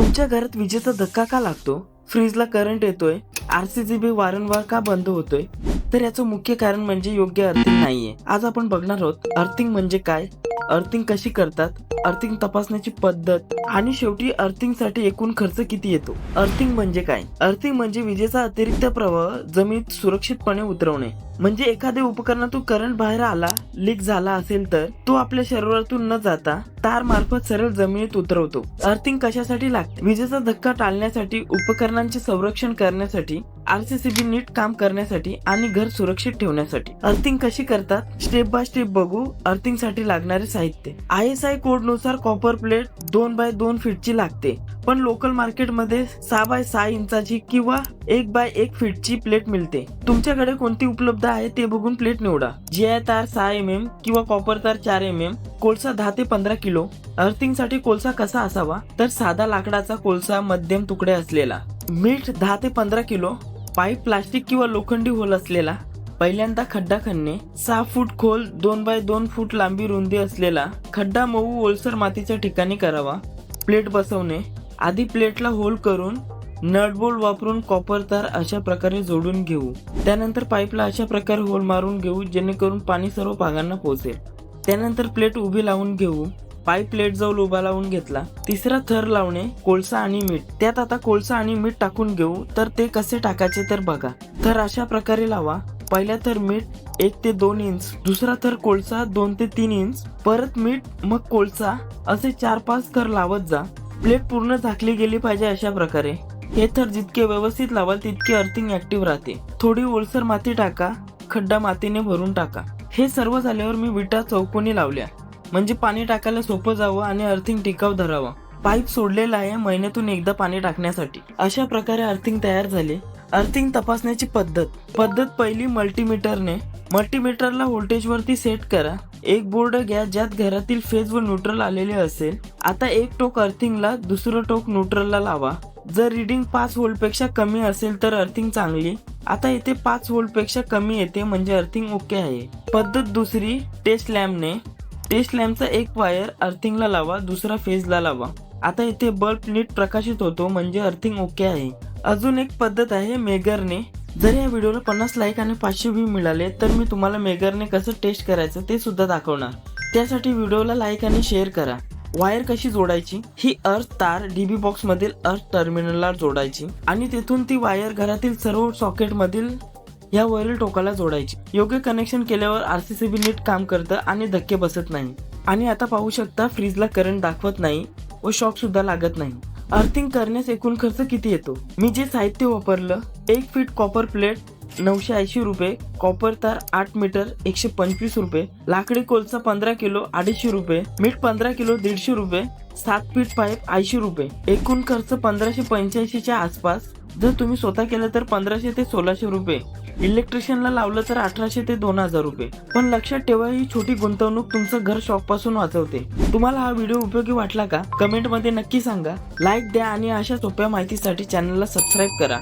तुमच्या घरात विजेचा धक्का का लागतो? फ्रीजला करंट येतोय आरसीसीबी वारंवार का बंद होतोय? तर याचं मुख्य कारण म्हणजे योग्य अर्थिंग नाहीये. आज आपण बघणार आहोत अर्थिंग म्हणजे काय? अर्थिंग कशी करतात? अर्थिंग तपासण्याची पद्धत आणि शेवटी अर्थिंगसाठी एकूण खर्च किती येतो? अर्थिंग म्हणजे काय? अर्थिंग म्हणजे विजेचा अतिरिक्त प्रवाह जमिनीत सुरक्षितपणे उतरवणे. म्हणजे एखाद्या उपकरणातून करंट बाहेर आला लीक झाला असेल तर तो आपल्या शरीरातून न जाता तार मार्फत सरळ जमिनीत उतरवतो. अर्थिंग कशासाठी लागते? विजेचा धक्का टाळण्यासाठी उपकरणांचे संरक्षण करण्यासाठी आरसीसीबी नीट काम करण्यासाठी आणि घर सुरक्षित ठेवण्यासाठी. अर्थिंग कशी करतात? स्टेप बाय स्टेप बघू अर्थिंगसाठी लागणारे साहित्य. आय एस आय कोडनुसार कॉपर प्लेट दोन बाय दोन फीटची लागते. पण लोकल मार्केटमध्ये सहा बाय सहा इंचाची किंवा एक बाय एक फीटची प्लेट मिळते. तुमच्याकडे कोणती उपलब्ध आहे ते बघून प्लेट निवडा. जी आय तार सहा एम एम किंवा कॉपर तार चार एम एम कोळसा दहा ते पंधरा किलो. अर्थिंगसाठी कोळसा कसा असावा? तर साधा लाकडाचा कोळसा मध्यम तुकडे असलेला. मीठ दहा ते पंधरा किलो. पाईप प्लास्टिक किंवा लोखंडी होल असलेला पहिल्यांदा खड्डा खणणे सहा फूट खोल दोन बाय दोन फूट लांबी रुंदी असलेला खड्डा मऊ ओलसर मातीच्या ठिकाणी करावा. प्लेट बसवणे आधी प्लेटला होल करून नट बोल्ट वापरून कॉपर तार अशा प्रकारे जोडून घेऊ. त्यानंतर पाईपला अशा प्रकारे होल मारून घेऊ जेणेकरून पाणी सर्व भागांना पोहोचेल. त्यानंतर प्लेट उभी लावून घेऊ. पाय प्लेट जवळ उभा लावून घेतला. तिसरा थर लावणे कोळसा आणि मीठ. त्यात आता कोळसा आणि मीठ टाकून घेऊ तर ते कसे टाकायचे तर बघा. थर अशा प्रकारे लावा. पहिला थर मीठ एक ते दोन इंच दुसरा थर कोळसा दोन ते तीन इंच परत मीठ मग कोळसा असे चार पाच थर लावत जा. प्लेट पूर्ण झाकली गेली पाहिजे अशा प्रकारे. हे थर जितके व्यवस्थित लावाल तितके अर्थिंग ऍक्टिव्ह राहते. थोडी ओलसर माती टाका खड्डा मातीने भरून टाका. हे सर्व झाल्यावर मी विटा चौकोनी लावल्या. म्हणजे पाणी टाकायला सोपं जावं आणि अर्थिंग टिकाव धरावं. पाईप सोडलेला आहे महिन्यातून एकदा पाणी टाकण्यासाठी. अशा प्रकारे अर्थिंग तयार झाले. अर्थिंग तपासण्याची पद्धत. पद्धत पहिली मल्टीमीटरने मल्टीमीटरला व्होल्टेजवरती सेट करा. एक बोर्ड घ्या ज्यात घरातील फेज व न्यूट्रल आलेले असेल. आता एक टोक अर्थिंगला दुसरं टोक न्यूट्रलला लावा. जर रिडिंग पाच व्होल्टपेक्षा कमी असेल तर अर्थिंग चांगली. आता येथे पाच व्होल्टपेक्षा कमी येते म्हणजे अर्थिंग ओके आहे. पद्धत दुसरी टेस्ट लॅम्पने टेस्ट लॅम्पचा एक वायर अर्थिंगला लावा दुसरा फेजला लावा. आता इथे बल्ब नीट प्रकाशित होतो म्हणजे अर्थिंग ओके आहे. अजून एक पद्धत आहे मेगरने. जर या व्हिडिओला पन्नास लाईक आणि पाचशे व्ह्यू मिळाले तर मी तुम्हाला मेगरने कसं टेस्ट करायचं ते सुद्धा दाखवणार. त्यासाठी व्हिडिओला लाईक आणि शेअर करा. वायर कशी जोडायची? ही अर्थ तार डीबी बॉक्स मधील अर्थ टर्मिनलला जोडायची. आणि तेथून ती वायर घरातील सर्व सॉकेट मधील ह्या वरील टोकाला जोडायची. योग्य कनेक्शन केल्यावर आरसीसीबी नीट काम करतं आणि धक्के बसत नाही. आणि आता पाहू शकता फ्रीजला करंट दाखवत नाही व शॉक सुद्धा लागत नाही. अर्थिंग करण्यास एकूण खर्च किती येतो? मी जे साहित्य वापरलं एक फीट कॉपर प्लेट नऊशे ऐंशी रुपये कॉपर तार आठ मीटर एकशे पंचवीस रुपये लाकडी कोलसा पंधरा किलो अडीचशे रुपये मीठ पंधरा किलो दीडशे रुपये सात फीट पाईप ऐंशी रुपये. एकूण खर्च पंधराशे पंच्याऐंशीच्या आसपास जर तुम्ही स्वतः केलं तर पंधराशे ते सोळाशे रुपये. इलेक्ट्रिशियनला लावलं तर अठराशे ते दोन हजार रुपये. पण लक्षात ठेवा ही छोटी गुंतवणूक तुमचं घर शॉकपासून वाचवते. तुम्हाला हा व्हिडिओ उपयोगी वाटला का? कमेंटमध्ये नक्की सांगा. लाईक द्या आणि अशा सोप्या माहितीसाठी चॅनलला सबस्क्राईब करा.